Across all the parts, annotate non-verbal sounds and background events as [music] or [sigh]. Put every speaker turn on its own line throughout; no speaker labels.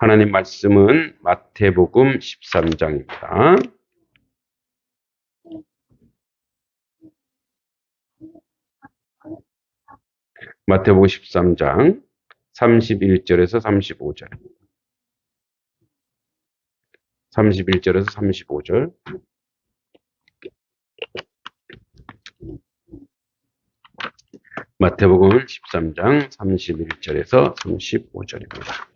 하나님 말씀은 마태복음 13장입니다. 마태복음 13장 31절에서 35절. 31절에서 35절. 마태복음 13장 31절에서 35절입니다.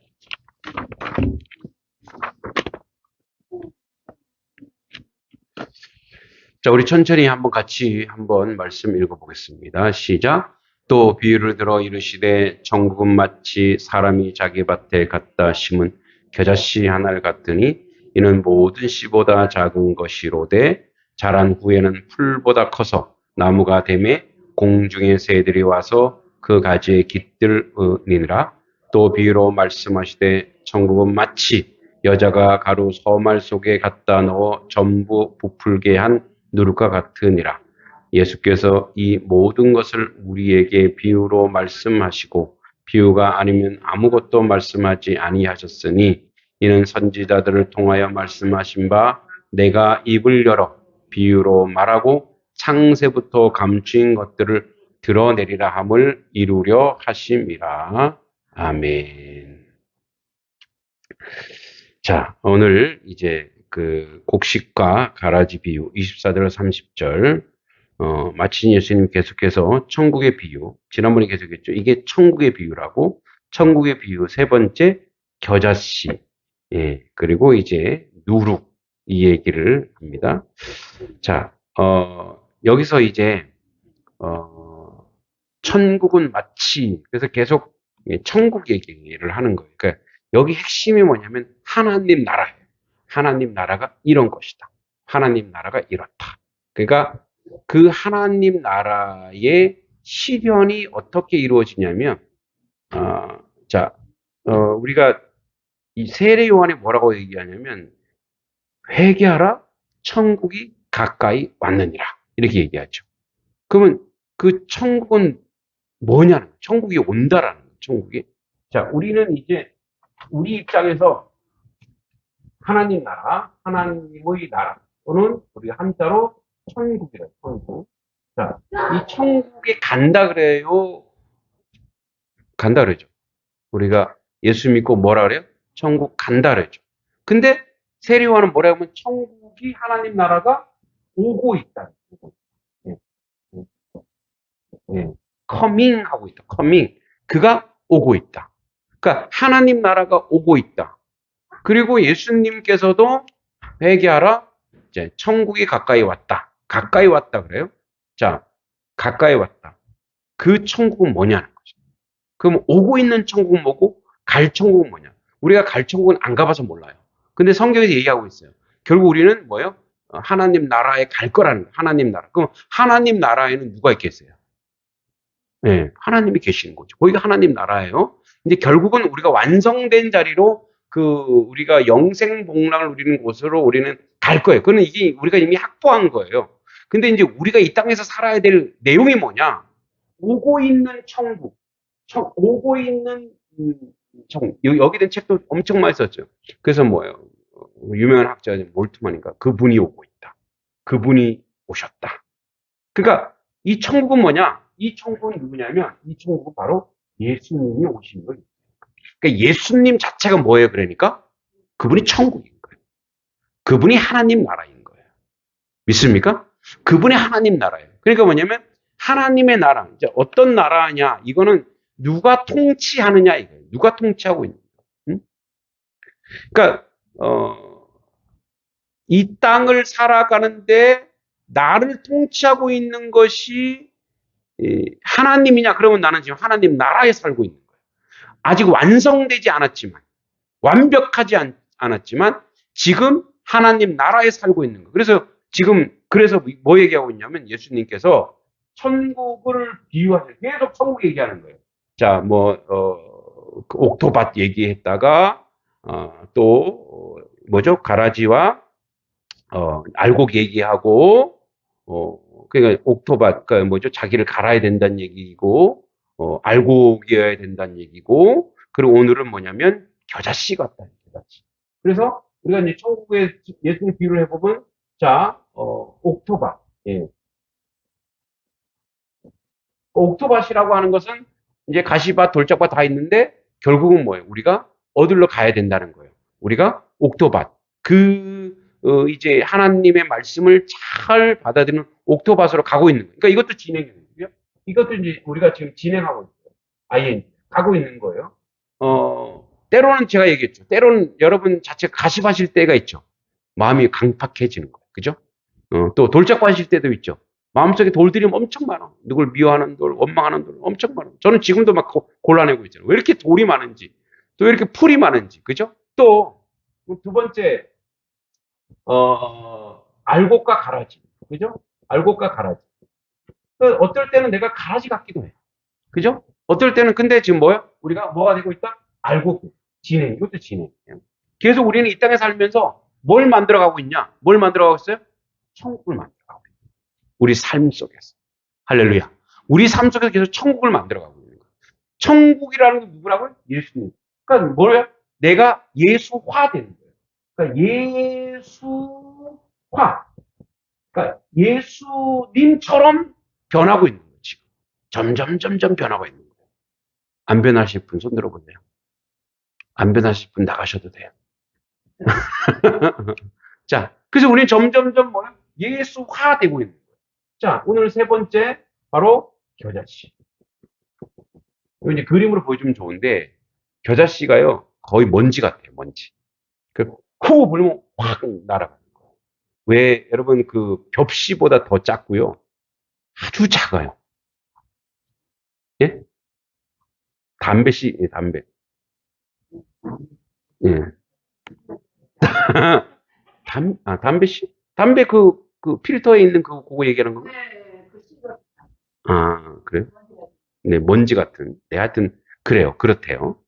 자, 우리 천천히 한번 같이 한번 말씀 읽어보겠습니다. 시작. 또 비유를 들어 이르시되 천국은 마치 사람이 자기 밭에 갖다 심은 겨자씨 하나를 같으니 이는 모든 씨보다 작은 것이로되 자란 후에는 풀보다 커서 나무가 되매 공중의 새들이 와서 그 가지에 깃들으니라 또 비유로 말씀하시되 천국은 마치 여자가 가루 서말 속에 갖다 넣어 전부 부풀게 한 누룩과 같으니라. 예수께서 이 모든 것을 우리에게 비유로 말씀하시고 비유가 아니면 아무것도 말씀하지 아니하셨으니 이는 선지자들을 통하여 말씀하신 바 내가 입을 열어 비유로 말하고 창세부터 감추인 것들을 드러내리라 함을 이루려 하심이라. 아멘. 자, 오늘 이제 그 곡식과 가라지 비유 24절 30절 어, 마친 예수님 계속해서 천국의 비유 지난번에 계속했죠. 이게 천국의 비유라고 천국의 비유 세 번째 겨자씨 예, 그리고 이제 누룩 이 얘기를 합니다. 자, 어, 여기서 이제 어, 천국은 마치 그래서 계속 예, 천국 얘기를 하는 거예요. 그러니까 여기 핵심이 뭐냐면 하나님 나라예요. 하나님 나라가 이런 것이다. 하나님 나라가 이렇다. 그러니까 그 하나님 나라의 실현이 어떻게 이루어지냐면, 어, 자, 어, 우리가 이 세례 요한이 뭐라고 얘기하냐면, 회개하라, 천국이 가까이 왔느니라. 이렇게 얘기하죠. 그러면 그 천국은 뭐냐는, 천국이 온다라는 천국이. 자, 우리는 이제 우리 입장에서 하나님 나라, 하나님의 나라, 또는 우리 한자로 천국이래, 천국. 자, 이 천국에 간다 그래요? 간다 그러죠. 우리가 예수 믿고 뭐라 그래요? 천국 간다 그러죠. 근데 세리와는 뭐라 하면 천국이 하나님 나라가 오고 있다. 예. 예. 커밍 하고 있다. 커밍. 그가 오고 있다. 그러니까 하나님 나라가 오고 있다. 그리고 예수님께서도 회개하라. 이제 천국이 가까이 왔다. 가까이 왔다 그래요? 자, 가까이 왔다. 그 천국은 뭐냐는 거죠. 그럼 오고 있는 천국은 뭐고 갈 천국은 뭐냐? 우리가 갈 천국은 안 가봐서 몰라요. 근데 성경에서 얘기하고 있어요. 결국 우리는 뭐예요? 어, 하나님 나라에 갈 거라는 거예요. 하나님 나라. 그럼 하나님 나라에는 누가 있겠어요? 네, 하나님이 계시는 거죠. 거기가 하나님 나라예요. 이제 결국은 우리가 완성된 자리로 그 우리가 영생 복락을 누리는 곳으로 우리는 갈 거예요. 그는 이게 우리가 이미 확보한 거예요. 근데 이제 우리가 이 땅에서 살아야 될 내용이 뭐냐? 오고 있는 천국, 청, 오고 있는 음, 청, 여기 된 책도 엄청 많이 썼죠. 그래서 뭐예요? 유명한 학자 몰트만인가 그분이 오고 있다. 그분이 오셨다. 그러니까 이 천국은 뭐냐? 이 천국은 누구냐면 이 천국은 바로 예수님이 오신 거예요. 그러니까 예수님 자체가 뭐예요? 그러니까 그분이 천국인 거예요. 그분이 하나님 나라인 거예요. 믿습니까? 그분이 하나님 나라예요. 그러니까 뭐냐면 하나님의 나라. 이제 어떤 나라냐? 이거는 누가 통치하느냐 이거예요. 누가 통치하고 있는 거예요. 응? 그러니까 어, 이 땅을 살아가는데 나를 통치하고 있는 것이 하나님이냐? 그러면 나는 지금 하나님 나라에 살고 있는 거예요. 아직 완성되지 않았지만, 완벽하지 않, 않았지만, 지금 하나님 나라에 살고 있는 거예요. 그래서 지금, 그래서 뭐 얘기하고 있냐면 예수님께서 천국을 비유하세요. 계속 천국 얘기하는 거예요. 자, 뭐, 어, 그 옥토밭 얘기했다가, 어, 또, 뭐죠? 가라지와, 어, 알곡 얘기하고, 어, 그러니까 옥토밭, 그러니까 뭐죠? 자기를 갈아야 된다는 얘기고, 어, 알곡이어야 된다는 얘기고, 그리고 오늘은 뭐냐면 겨자씨 같다. 겨자씨. 그래서 우리가 이제 천국의 예수님 비유를 해보면 자, 어, 옥토밭. 예. 옥토밭이라고 하는 것은 이제 가시밭, 돌짝밭 다 있는데 결국은 뭐예요? 우리가 어디로 가야 된다는 거예요. 우리가 옥토밭. 그 어, 이제 하나님의 말씀을 잘 받아들이는 옥토밭으로 가고 있는 거예요. 그러니까 이것도 진행이거든요. 이것도 이제 우리가 지금 진행하고 있어요. 아예 가고 있는 거예요. 어, 때로는 제가 얘기했죠. 때로는 여러분 자체 가시밭일 때가 있죠. 마음이 강팍해지는 거예요. 그죠? 어, 또 돌짝밭일 때도 있죠. 마음속에 돌들이 엄청 많아. 누굴 미워하는 돌, 원망하는 돌 엄청 많아. 저는 지금도 막 고- 골라내고 있잖아요. 왜 이렇게 돌이 많은지, 또 왜 이렇게 풀이 많은지, 그죠? 또 두 번째, 어, 알곡과 가라지, 그죠? 알곡과 가라지. 그 어떨 때는 내가 가라지 같기도 해. 그죠? 어떨 때는 근데 지금 뭐야? 우리가 뭐가 되고 있다? 알곡, 진행, 이것도 진행. 계속 우리는 이 땅에 살면서 뭘 만들어가고 있냐? 뭘 만들어가고 있어요? 천국을 만들어가고 있어요. 우리 삶 속에서. 할렐루야. 우리 삶 속에서 계속 천국을 만들어가고 있는 거예요. 천국이라는 건 누구라고요? 예수님. 그러니까 뭐예요? 내가 예수화 되는 거예요. 그러니까 예수화. 그러니까 예수님처럼 변하고 있는 거예요. 지금. 점점 점점 변하고 있는 거예요. 안 변하실 분 손 들어 보세요. 안 변하실 분 나가셔도 돼요. [laughs] 자, 그래서 우리는 점점점 뭐야? 예수화 되고 있는 거예요. 자, 오늘 세 번째, 바로 겨자씨. 이제 그림으로 보여주면 좋은데, 겨자씨가요, 거의 먼지 같아요, 먼지. 그, 후 불면 확 날아가는 거예요. 왜, 여러분, 그, 벽씨보다 더 작고요. 아주 작아요. 예? 담배씨, 예, 담배. 예. [laughs] 담, 아, 담배씨? 담배 그, 그 필터에 있는 그, 그거 얘기하는 거?
네, 그 씨가
아, 그래요? 네, 먼지 같은. 네, 하여튼, 그래요. 그렇대요.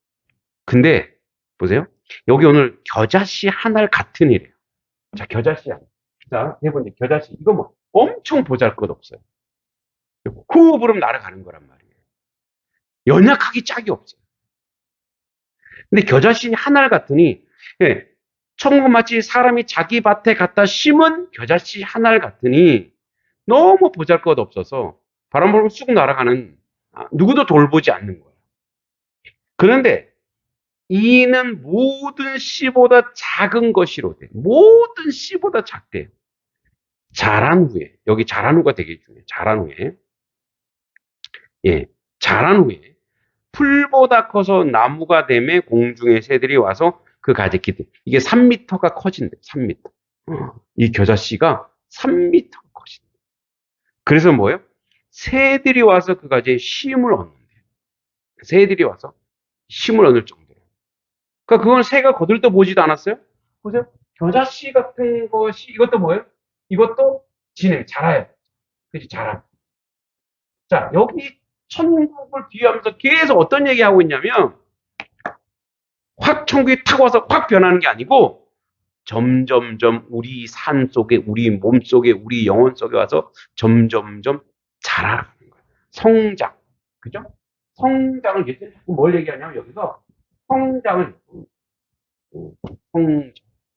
근데, 보세요. 여기 오늘 겨자씨 하나 같은 이래요. 자, 겨자씨 하나. 자, 네 번째, 겨자씨. 이거 뭐, 엄청 보잘 것 없어요. 후 부름 날아가는 거란 말이에요. 연약하기 짝이 없어요. 근데 겨자씨 하나 같으니, 예, 천국 마치 사람이 자기 밭에 갖다 심은 겨자씨 하나 같으니, 너무 보잘 것 없어서, 바람 불고 쑥 날아가는, 아, 누구도 돌보지 않는 거예요. 그런데, 이는 모든 씨보다 작은 것이로되, 모든 씨보다 작대요. 자란 후에, 여기 자란 후가 되게 중요해요. 자란 후에. 예, 자란 후에, 풀보다 커서 나무가 되매 공중의 새들이 와서 그 가지 기대. 이게 3미터가 커진대, 3미터. 이 겨자씨가 3미터가 커진대. 그래서 뭐예요? 새들이 와서 그 가지에 쉼을 얻는데. 새들이 와서 쉼을 얻을 정도로. 그러니까 그건 새가 거들떠 보지도 않았어요? 보세요. 겨자씨 같은 것이, 이것도 뭐예요? 이것도 진행, 자라요. 그렇지, 자라. 자, 여기 천국을 비유하면서 계속 어떤 얘기하고 있냐면, 확 천국이 타고 와서 확 변하는 게 아니고, 점점점 우리 산 속에, 우리 몸 속에, 우리 영혼 속에 와서 점점점 자라가는 거예요. 성장. 그죠? 성장을 예전에 뭘 얘기하냐면, 여기서 성장을, 음, 성장,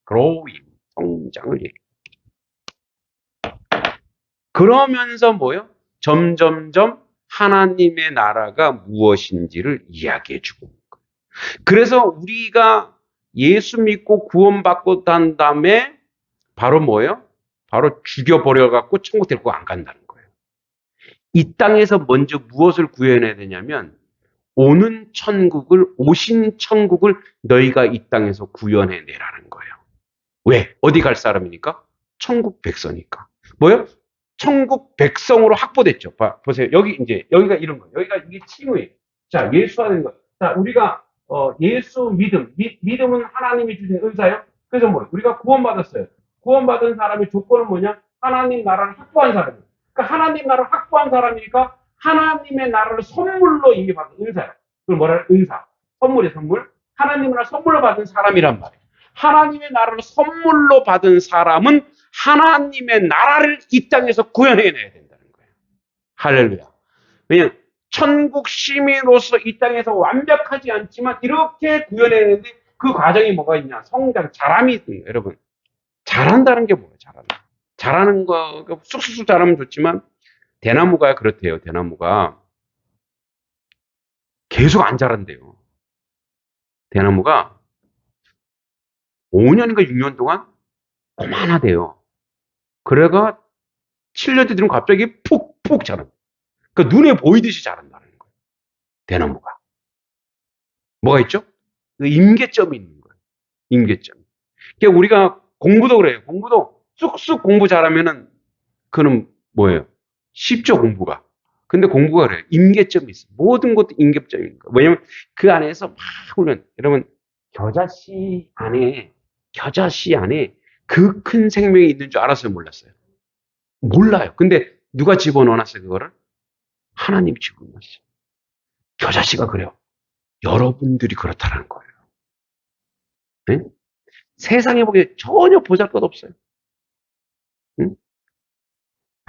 growing, 성장을 얘기해요. 그러면서 뭐요? 점점점 하나님의 나라가 무엇인지를 이야기해 주고 있는 거예요. 그래서 우리가 예수 믿고 구원받고 난 다음에 바로 뭐예요? 바로 죽여버려갖고 천국 데리고 안 간다는 거예요. 이 땅에서 먼저 무엇을 구현해야 되냐면 오는 천국을 오신 천국을 너희가 이 땅에서 구현해 내라는 거예요. 왜? 어디 갈 사람이니까? 천국 백성이니까. 뭐요? 천국 백성으로 확보됐죠. 봐, 보세요. 여기 이제 여기가 이런 거예요. 여기가 이게 칭의예요. 자, 예수하는 것. 자, 우리가 어, 예수 믿음. 미- 믿음은 하나님이 주신 은사요. 그래서 뭐 우리가 구원받았어요. 구원받은 사람의 조건은 뭐냐? 하나님 나라를 확보한 사람이에요. 그러니까 하나님 나라를 확보한 사람이니까 하나님의 나라를 선물로 이미 받은 은사예요. 그걸 뭐라 해? 은사. 선물이 선물. 하나님 나라를 선물로 받은 사람이란 말이에요. 하나님의 나라를 선물로 받은 사람은 하나님의 나라를 이 땅에서 구현해내야 된다는 거예요. 할렐루야. 왜냐면 천국 시민으로서 이 땅에서 완벽하지 않지만 이렇게 구현해내는데 그 과정이 뭐가 있냐? 성장, 자람이 거예요, 여러분. 잘한다는 게 뭐예요, 잘한다. 잘하는 거, 쑥쑥쑥 잘하면 좋지만, 대나무가 그렇대요, 대나무가. 계속 안 자란대요. 대나무가 5년인가 6년 동안 고만하대요. 그래가 7년 째 되면 갑자기 푹푹 자란다. 그러니까 눈에 보이듯이 자란다는 거예요. 대나무가. 뭐가 있죠? 그 임계점이 있는 거예요. 임계점. 그러니까 우리가 공부도 그래요. 공부도 쑥쑥 공부 잘하면은 그는 뭐예요? 쉽죠 공부가. 근데 공부가 그래요. 임계점이 있어요. 모든 것도 거예요. 왜냐면 그 안에서 막 훈련. 여러분 겨자씨 안에 겨자씨 안에 그 큰 생명이 있는 줄 알았어요, 몰랐어요? 몰라요. 근데 누가 집어넣어놨어요, 그거를? 하나님 집어넣었어요. 겨자씨가 그래요. 여러분들이 그렇다는 거예요. 네? 세상에 보기에 전혀 보잘 것 없어요. 응?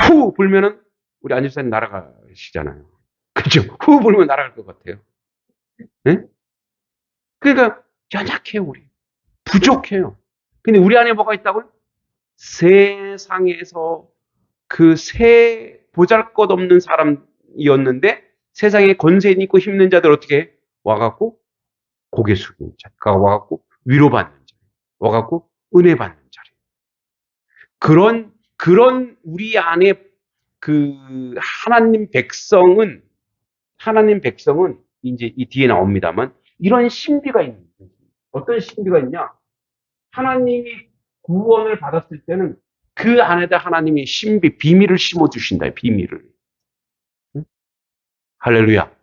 후 불면은 우리 안 집사님 날아가시잖아요. [laughs] 그죠? 후 불면 날아갈 것 같아요. 네? 그러니까 연약해요, 우리. 부족해요. 근데 우리 안에 뭐가 있다고요? 세상에서 그새 보잘 것 없는 사람이었는데 세상에 권세 있고 힘든 자들 어떻게 해? 와갖고 고개 숙이는 자가 와갖고 위로받는 자, 와갖고 은혜 받는 자리. 그런 그런 우리 안에 그 하나님 백성은 하나님 백성은 이제 이 뒤에 나옵니다만 이런 신비가 있는. 어떤 신비가 있냐? 하나님이 구원을 받았을 때는 그 안에다 하나님이 신비 비밀을 심어 주신다. 비밀을. 응? 할렐루야.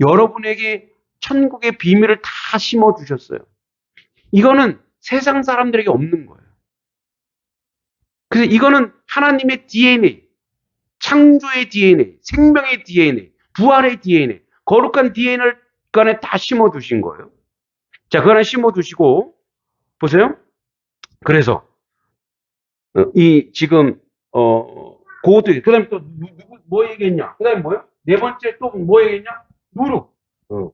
여러분에게 천국의 비밀을 다 심어 주셨어요. 이거는 세상 사람들에게 없는 거예요. 그래서 이거는 하나님의 DNA, 창조의 DNA, 생명의 DNA, 부활의 DNA, 거룩한 DNA를 그 안에 다 심어 두신 거예요. 자, 그 안에 심어 두시고, 보세요. 그래서, 어, 이, 지금, 어, 고드, 그 다음에 또, 누, 누구, 뭐 얘기했냐? 그 다음에 뭐요? 네 번째 또 뭐 얘기했냐? 누룩. 어.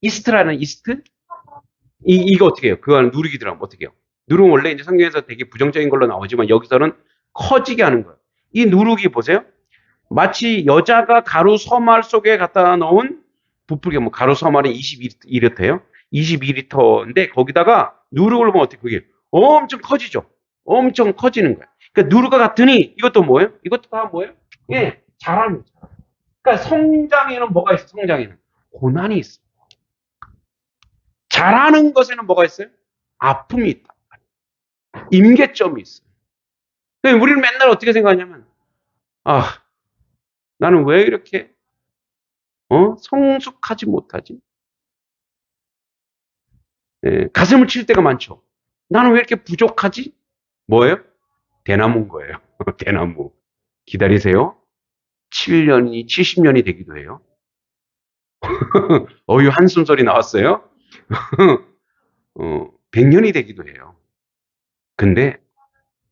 이스트라는 이스트? 이, 이거 어떻게 해요? 그거는 누룩이 들어가면 어떻게 해요? 누룩은 원래 이제 성경에서 되게 부정적인 걸로 나오지만 여기서는 커지게 하는 거예요. 이 누룩이 보세요. 마치 여자가 가루 서말 속에 갖다 넣은 부풀게 뭐 가루 서말은 22리터예요. 22리터인데 거기다가 누룩을 보면 어떻게 그게 엄청 커지죠. 엄청 커지는 거예요. 그러니까 누룩과 같으니 이것도 뭐예요? 이것도 다 뭐예요? 예, 자라는 자. 그러니까 성장에는 뭐가 있어? 성장에는 고난이 있어. 잘하는 것에는 뭐가 있어요? 아픔이 있다. 임계점이 있어요. 우리는 맨날 어떻게 생각하냐면, 아, 나는 왜 이렇게, 어, 성숙하지 못하지? 예, 가슴을 칠 때가 많죠. 나는 왜 이렇게 부족하지? 뭐예요? 대나무인 거예요. [laughs] 대나무. 기다리세요. 7년이 70년이 되기도 해요. [laughs] 어유 한숨 소리 나왔어요. [laughs] 어, 100년이 되기도 해요. 근데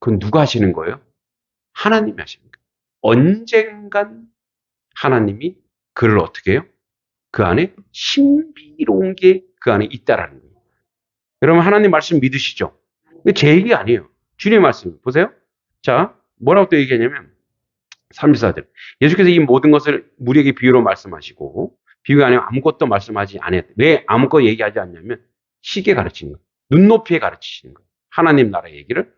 그건 누가 하시는 거예요? 하나님이 하시는 거예요. 언젠간 하나님이 그를 어떻게 해요? 그 안에 신비로운 게 그 안에 있다라는 거예요. 여러분 하나님 말씀 믿으시죠? 근데 제 얘기 아니에요. 주님의 말씀 보세요. 자, 뭐라고 또 얘기하냐면 34절. 예수께서 이 모든 것을 무리에게 비유로 말씀하시고 비유 아니면 아무것도 말씀하지 않았. 왜 아무것도 얘기하지 않냐면 시계 가르치는 거예요. 눈높이에 가르치시는 거예요. 하나님 나라 얘기를.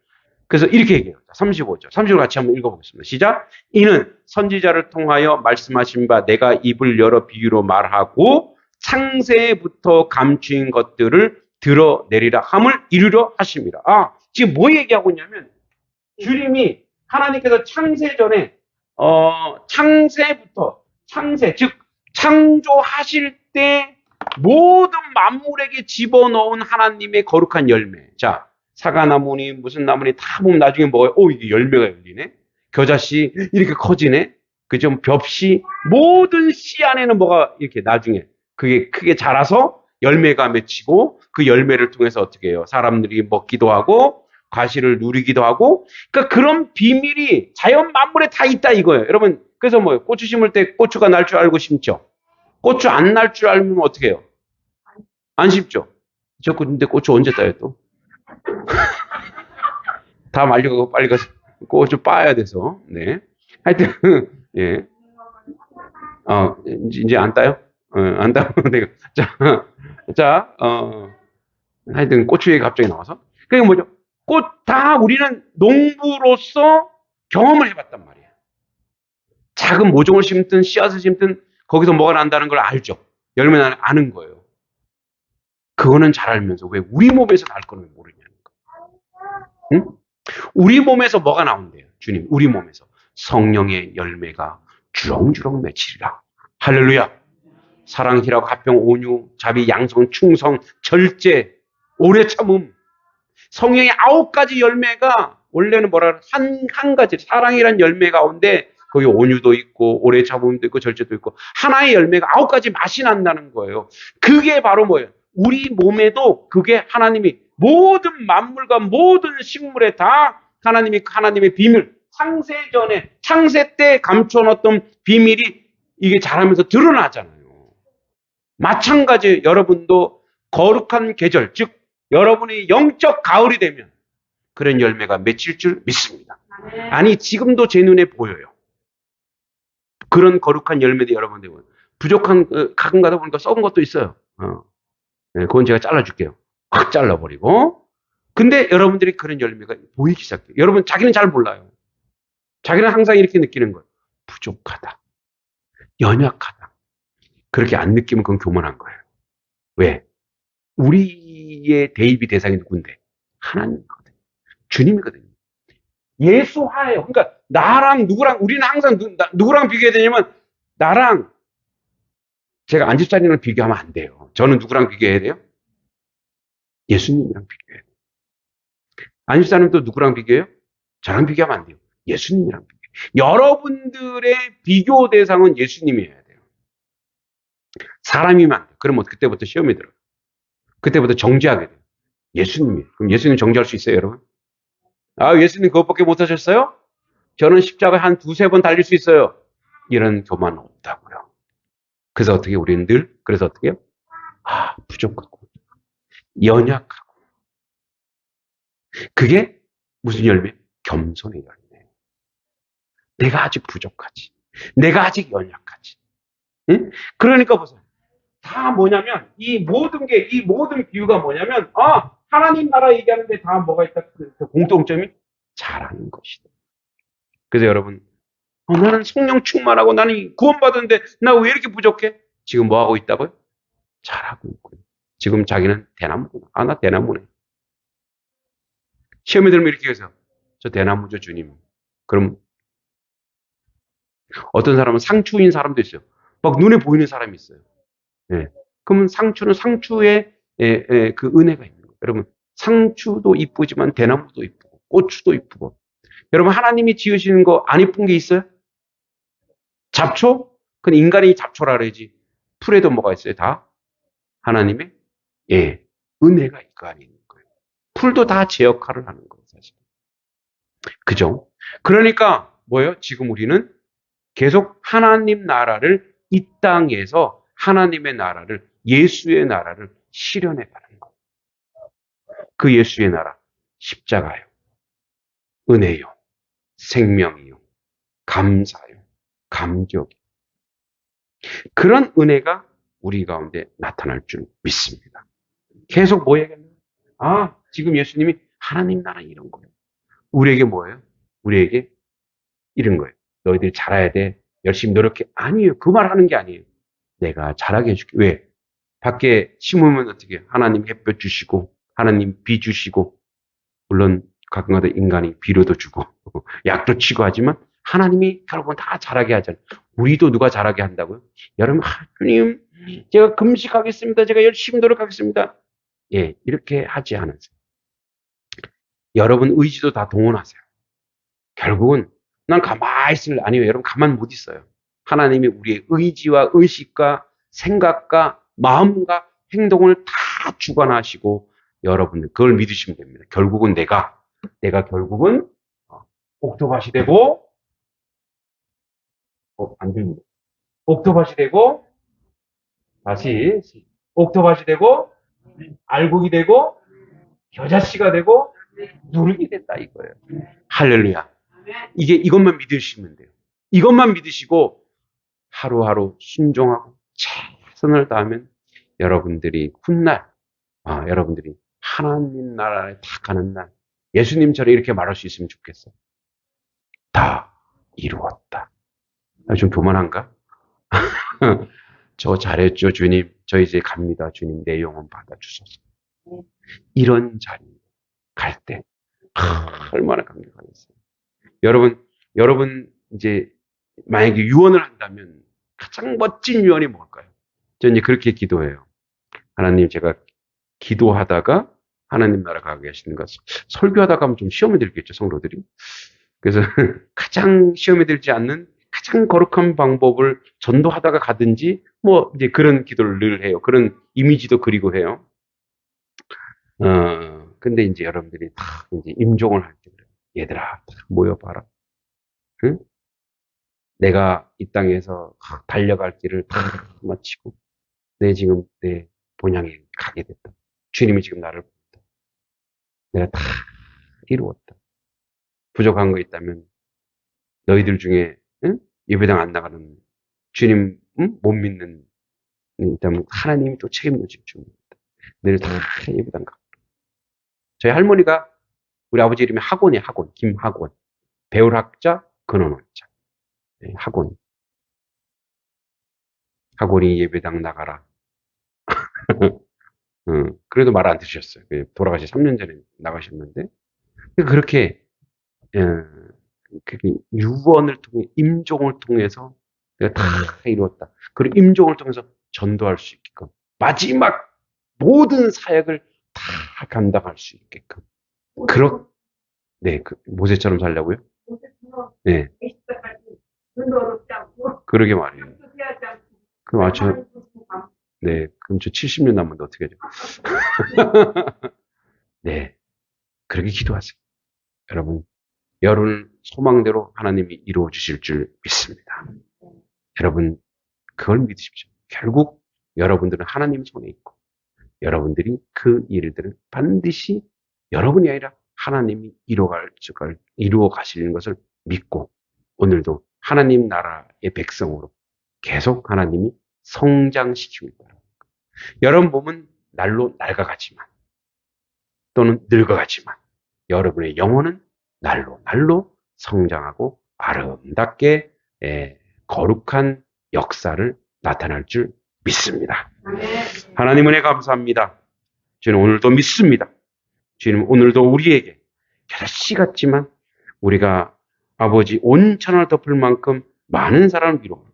그래서 이렇게 얘기해요. 35절. 35절 같이 한번 읽어보겠습니다. 시작. 이는 선지자를 통하여 말씀하신 바 내가 입을 열어 비유로 말하고 창세부터 감추인 것들을 드러내리라 함을 이루려 하십니다. 아, 지금 뭐 얘기하고 있냐면 주님이 하나님께서 창세 전에 어, 창세부터 창세 즉 창조하실 때 모든 만물에게 집어넣은 하나님의 거룩한 열매. 자, 사과나무니 무슨 나무니 다 보면 나중에 뭐예요? 오, 이게 열매가 열리네. 겨자씨 이렇게 커지네. 그좀 벽씨 모든 씨 안에는 뭐가 이렇게 나중에 그게 크게 자라서 열매가 맺히고 그 열매를 통해서 어떻게 해요? 사람들이 먹기도 하고 과실을 누리기도 하고 그러니까 그런 비밀이 자연 만물에 다 있다 이거예요. 여러분 그래서 뭐예요? 고추 심을 때 고추가 날 줄 알고 심죠. 고추 안 날 줄 알면 어떻게 해요? 안 심죠. 저 근데 고추 언제 따요 또? 다 말려가고 빨리 가서 고추 빠야 돼서. 네. 하여튼 [laughs] 예. 어 이제, 안 따요? 어, 안 따면 [laughs] 내가 자, 자, 어 하여튼 얘기 갑자기 나와서 그게 뭐죠? 꽃 다 우리는 농부로서 경험을 해봤단 말이에요. 작은 모종을 심든 씨앗을 심든 거기서 뭐가 난다는 걸 알죠. 열매 나는 아는 거예요. 그거는 잘 알면서 왜 우리 몸에서 날 거는 모르냐는 거. 응? 우리 몸에서 뭐가 나온대요, 주님? 우리 몸에서 성령의 열매가 주렁주렁 맺히리라. 할렐루야. 사랑, 희락, 합병, 온유, 자비, 양성, 충성, 절제, 오래 참음. 성령의 아홉 가지 열매가 원래는 뭐라 한, 한 가지 사랑이란 열매 가운데 거기 온유도 있고 오래 참음도 있고 절제도 있고 하나의 열매가 아홉 가지 맛이 난다는 거예요. 그게 바로 뭐예요? 우리 몸에도 그게 하나님이 모든 만물과 모든 식물에 다 하나님이 하나님의 비밀 창세 전에 창세 때 감춰놓던 비밀이 이게 자라면서 드러나잖아요. 마찬가지 여러분도 거룩한 계절 즉 여러분이 영적 가을이 되면 그런 열매가 맺힐 줄 믿습니다. 아니 지금도 제 눈에 보여요. 그런 거룩한 열매도 여러분들 부족한 어, 가끔 가다 보니까 썩은 것도 있어요. 어. 네, 그건 제가 잘라줄게요. 확 잘라버리고. 근데 여러분들이 그런 열매가 보이기 시작해요. 여러분 자기는 잘 몰라요. 자기는 항상 이렇게 느끼는 거예요. 부족하다. 연약하다. 그렇게 안 느끼면 그건 교만한 거예요. 왜? 우리의 대입이 대상이 누군데? 하나님이거든요. 주님이거든요. 예수하예요. 그러니까 나랑 누구랑 우리는 항상 누, 나, 누구랑 비교해야 되냐면 나랑 제가 안집사님이랑 비교하면 안 돼요. 저는 누구랑 비교해야 돼요? 예수님이랑 비교해야 돼요. 안집사님 또 누구랑 비교해요? 저랑 비교하면 안 돼요. 예수님이랑 비교해요. 여러분들의 비교 대상은 예수님이어야 돼요. 사람이면 안 돼요. 그러면 그때부터 시험에 들어요. 그때부터 정지하게 돼요. 예수님이. 그럼 예수님 정지할 수 있어요, 여러분? 아, 예수님 그것밖에 못 하셨어요? 저는 십자가 한 두세 번 달릴 수 있어요. 이런 교만 없다고요. 그래서 어떻게 우리는 늘 그래서 어떻게 해요? 아, 부족하고 연약하고 그게 무슨 열매? 겸손의 열매. 내가 아직 부족하지. 내가 아직 연약하지. 응? 그러니까 보세요. 다 뭐냐면 이 모든 게 이 모든 비유가 뭐냐면 아 하나님 나라 얘기하는데 다 뭐가 있다 그, 그 공통점이 잘하는 것이다. 그래서 여러분 어, 나는 성령 충만하고 나는 구원받았는데 나 왜 이렇게 부족해? 지금 뭐 하고 있다고요? 잘하고 있고요. 지금 자기는 대나무구나. 아, 나 대나무네. 시험에 들면 이렇게 해서 저 대나무죠, 주님. 그럼 어떤 사람은 상추인 사람도 있어요. 막 눈에 보이는 사람이 있어요. 예. 그러면 상추는 상추의 예, 예, 그 은혜가 있는 거예요. 여러분, 상추도 이쁘지만 대나무도 이쁘고 고추도 이쁘고. 여러분, 하나님이 지으시는 거 안 이쁜 게 있어요? 잡초? 그건 인간이 잡초라 그러지. 풀에도 뭐가 있어요? 다 하나님의 예 은혜가 그 안에 있는 거예요. 풀도 다 제 역할을 하는 거예요, 사실. 그죠? 그러니까 뭐예요? 지금 우리는 계속 하나님 나라를 이 땅에서 하나님의 나라를 예수의 나라를 실현해 가는 거예요. 그 예수의 나라 십자가요. 은혜요. 생명이요. 감사요. 감격이요. 그런 은혜가 우리 가운데 나타날 줄 믿습니다. 계속 뭐 얘기하냐? 아, 지금 예수님이 하나님 나라 이런 거예요. 우리에게 뭐예요? 우리에게 이런 거예요. 너희들이 잘해야 돼. 열심히 노력해. 아니에요. 그 말 하는 게 아니에요. 내가 잘하게 해줄게. 왜? 밖에 심으면 어떻게 하나님 햇볕 주시고, 하나님 비 주시고, 물론 가끔가다 인간이 비료도 주고, [laughs] 약도 치고 하지만, 하나님이 결국은 다 잘하게 하잖아요. 우리도 누가 잘하게 한다고요? 여러분, 아, 주님, 제가 금식하겠습니다. 제가 열심히 노력하겠습니다. 예, 이렇게 하지 않으세요. 여러분 의지도 다 동원하세요. 결국은 난 가만히 있을 아니요 여러분 가만 못 있어요. 하나님이 우리의 의지와 의식과 생각과 마음과 행동을 다 주관하시고 여러분들 그걸 믿으시면 됩니다. 결국은 내가 내가 결국은 옥토밭이 되고 어, 안 됩니다. 옥토밭이 되고 다시 옥토밭이 되고 알곡이 되고 겨자씨가 되고 누룩이 됐다 이거예요. 할렐루야. 이게 이것만 믿으시면 돼요. 이것만 믿으시고 하루하루 순종하고 최선을 다하면 여러분들이 훗날 아, 여러분들이 하나님 나라에 다 가는 날 예수님처럼 이렇게 말할 수 있으면 좋겠어. 다 이루었다. 아, 좀 교만한가? [laughs] 저 잘했죠, 주님. 저 이제 갑니다, 주님. 내 영혼 받아주소서. 이런 자리 갈 때, 아, 얼마나 감격하겠어요. 여러분, 여러분, 이제, 만약에 유언을 한다면 가장 멋진 유언이 뭘까요? 저는 이제 그렇게 기도해요. 하나님, 제가 기도하다가 하나님 나라 가게 계시는 것, 설교하다가 하면 좀 시험에 들겠죠, 성도들이. 그래서 [laughs] 가장 시험에 들지 않는 가장 거룩한 방법을 전도하다가 가든지 뭐 이제 그런 기도를 늘 해요. 그런 이미지도 그리고 해요. 어 근데 이제 여러분들이 다 이제 임종을 할 때 그래요. 얘들아 다 모여봐라. 응? 내가 이 땅에서 달려갈 길을 다 마치고 내 지금 내 본향에 가게 됐다. 주님이 지금 나를 본다. 내가 다 이루었다. 부족한 거 있다면 너희들 중에 응? 예배당 안 나가는 주님 응? 못 믿는 있다면 하나님이 또줄 줄입니다. 너희들 다 예배당 가. 저희 할머니가 우리 아버지 이름이 학원이에요. 학원 김학원 배울학자 근원원자 네, 학원 학원이 예배당 나가라. [laughs] 응, 그래도 말 안 들으셨어요. 그 돌아가시 3년 전에 나가셨는데 그렇게 예, 그 유언을 통해 임종을 통해서 내가 다 이루었다. 그리고 임종을 통해서 전도할 수 있게끔 마지막 모든 사역을 다 감당할 수 있게끔 그렇 네, 그 모세처럼 살려고요? 네, 그러게 말이에요. 그럼 아, 저, 네, 그럼 저 70년 남았는데 어떻게 하죠? [laughs] [laughs] 네, 그렇게 기도하세요. 여러분, 여러분 소망대로 하나님이 이루어 주실 줄 믿습니다. 여러분, 그걸 믿으십시오. 결국 여러분들은 하나님 손에 있고, 여러분들이 그 일들을 반드시 여러분이 아니라 하나님이 이루어갈, 이루어 가시는 것을 믿고, 오늘도 하나님 나라의 백성으로 계속 하나님이 성장시키고 있다. 여러분 몸은 날로 낡아가지만, 또는 늙어가지만, 여러분의 영혼은 날로 날로 성장하고 아름답게 예, 거룩한 역사를 나타날 줄 믿습니다. 하나님 은혜 감사합니다. 주님 오늘도 믿습니다. 주님 오늘도 우리에게 여럿이 같지만 우리가 아버지 온 천을 덮을 만큼 많은 사람을 이루고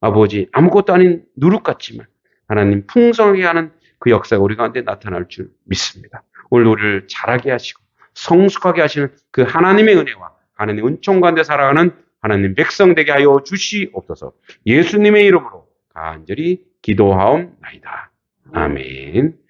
아버지 아무것도 아닌 누룩 같지만 하나님 풍성하게 하는 그 역사가 우리 가운데 나타날 줄 믿습니다. 오늘 우리를 자라게 하시고 성숙하게 하시는 그 하나님의 은혜와 하나님의 은총 가운데 살아가는 하나님 백성 되게 하여 주시옵소서. 예수님의 이름으로 간절히 기도하옵나이다. 아멘.